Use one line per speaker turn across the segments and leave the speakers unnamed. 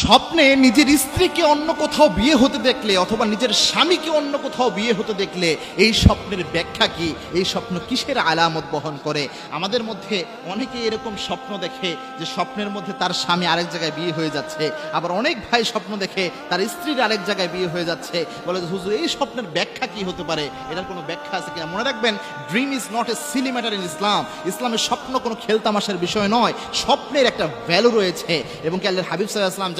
স্বপ্নে নিজের স্ত্রীকে অন্য কোথাও বিয়ে হতে দেখলে অথবা নিজের স্বামীকে অন্য কোথাও বিয়ে হতে দেখলে এই স্বপ্নের ব্যাখ্যা কি? এই স্বপ্ন কিসের আলামত বহন করে? আমাদের মধ্যে অনেকে এরকম স্বপ্ন দেখে যে স্বপ্নের মধ্যে তার স্বামী আরেক জায়গায় বিয়ে হয়ে যাচ্ছে। আবার অনেক ভাই স্বপ্ন দেখে তার স্ত্রীর আরেক জায়গায় বিয়ে হয়ে যাচ্ছে। বলে হুজুর, এই স্বপ্নের ব্যাখ্যা কি হতে পারে? এটার কোনো ব্যাখ্যা আছে কিনা? মনে রাখবেন dream is not a silly matter in Islam ইসলামের স্বপ্ন কোনো খেলতামাশের বিষয় নয়। স্বপ্নের একটা ভ্যালু রয়েছে এবং কি আল্লাহর হাবিব সাল্লাহ ইসলাম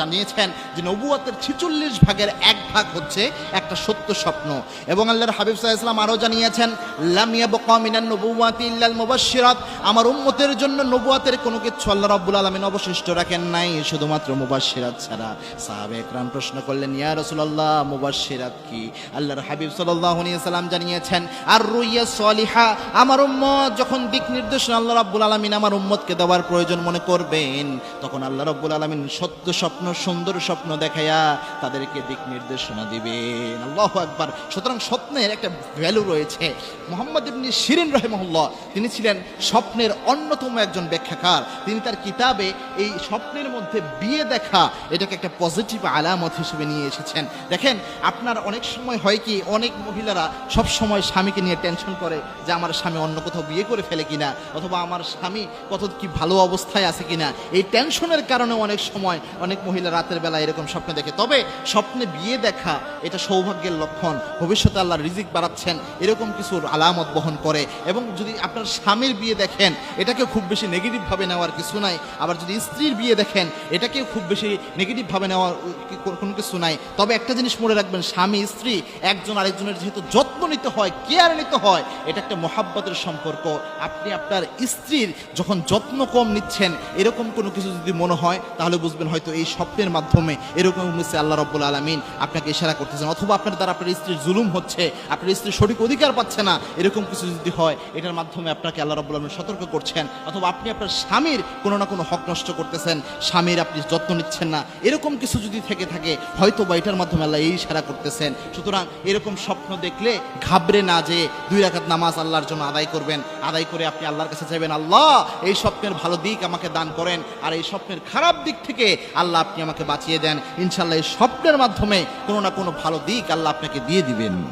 জানিয়েছেন যে নবুয়াতের ছিচল্লিশ ভাগের এক ভাগ হচ্ছে একটা সত্য স্বপ্ন। এবং আল্লাহর হাবিব সাল্লাহ ইসলাম আরও জানিয়েছেন লামিয়া বকামিনান নবুয়াতি ইল্লাল মুবাশশিরাত। আমার উম্মতের জন্য নবুয়াতের কোনো কিছু আল্লাহ রাব্বুল আলামিন অবশিষ্ট রাখেন নাই, শুধুমাত্র মুবাশশিরাত ছাড়া। সাহাবে একরাম প্রশ্ন করলেন, ইয়া রাসূলুল্লাহ, মুবাশশিরাত কি? আল্লাহর হাবিব সাল্লাল্লাহু সাল্লাম জানিয়েছেন আর রুইয়া সলিহা। আমার উম্মত যখন দিক নির্দেশনা আল্লাহ রাব্বুল আলামিন আমার উম্মতকে দেওয়ার প্রয়োজন মনে করবেন, তখন আল্লাহ রাব্বুল আলামিন সত্য স্বপ্ন, সুন্দর স্বপ্ন দেখাইয়া তাদেরকে দিক নির্দেশনা দিবেন। আল্লাহু একবার সুতরাং স্বপ্নের একটা ভ্যালু রয়েছে। মোহাম্মদ ইবনি শিরিন রহিমহুল্লাহ, তিনি ছিলেন স্বপ্নের অন্যতম একজন ব্যাখ্যাকার। তিনি তার কিতাবে এই স্বপ্নের মধ্যে বিয়ে দেখা, এটাকে একটা পজিটিভ আলামত হিসেবে নিয়ে এসেছেন। দেখেন, আপনার অনেক সময় হয় কি, অনেক মহিলারা সব সময় স্বামীকে নিয়ে টেনশন করে যে আমার স্বামী অন্য কোথাও বিয়ে করে ফেলে কিনা, অথবা আমার স্বামী কত কি ভালো অবস্থায় আছে কিনা। এই টেনশনের কারণে অনেক সময় অনেক মহিলা রাতের বেলা এরকম স্বপ্ন দেখে। তবে স্বপ্নে বিয়ে দেখা, এটা সৌভাগ্যের লক্ষণ। ভবিষ্যতে আল্লাহ রিজিক বাড়াচ্ছেন, এরকম কিছুর আলামত বহন করে। এবং যদি আপনার স্বামীর বিয়ে দেখেন এটাকে খুব বেশি নেগেটিভভাবে নেওয়ার কিছু নাই। আবার যদি স্ত্রীর বিয়ে দেখেন, এটাকেও খুব বেশি নেগেটিভভাবে নেওয়ার কোনো কিছু নাই। তবে একটা জিনিস মনে রাখবেন, স্বামী, স্ত্রী, একজন আরেকজনের যেহেতু যত্ন নিতে হয় কেয়ার নিতে হয়, এটা একটা মহাব্বতের সম্পর্ক। আপনি আপনার স্ত্রীর যখন যত্ন কম নিচ্ছেন, এরকম কোনো কিছু যদি মনে হয়, তাহলে বুঝবেন হয়তো এই স্বপ্নের মাধ্যমে এরকম মিসে আল্লাহ রব্বুল আলমিন আপনাকে ইশারা করতেছেন। অথবা আপনার দ্বারা আপনার স্ত্রীর জুলুম হচ্ছে, আপনার স্ত্রীর সঠিক অধিকার পাচ্ছে না, এরকম কিছু যদি হয়, এটার মাধ্যমে আপনাকে আল্লাহ রব্বুল আলমিন সতর্ক করছেন। অথবা আপনি আপনার স্বামীর কোনো না কোনো হক নষ্ট করতেছেন, স্বামীর আপনি যত্ন নিচ্ছেন না, এরকম কিছু যদি থেকে থাকে, হয়তো বা এটার মাধ্যমে আল্লাহ এই ইশারা করতেছেন। সুতরাং এরকম স্বপ্ন দেখলে ঘাবড়ে না যে দুই রাকাত নামাজ আল্লাহর জন্য আদায় করবেন। আদায় করে আপনি আল্লাহর কাছে চাইবেন, আল্লাহ, এই স্বপ্নের ভালো দিক আমাকে দান করেন আর এই স্বপ্নের খারাপ দিক থেকে আল্লাহ আপনি আমাকে বাঁচিয়ে দেন। ইনশাল্লাহ এই স্বপ্নের মাধ্যমে কোনো না কোনো ভালো দিক আল্লাহ আপনাকে দিয়ে দিবেন।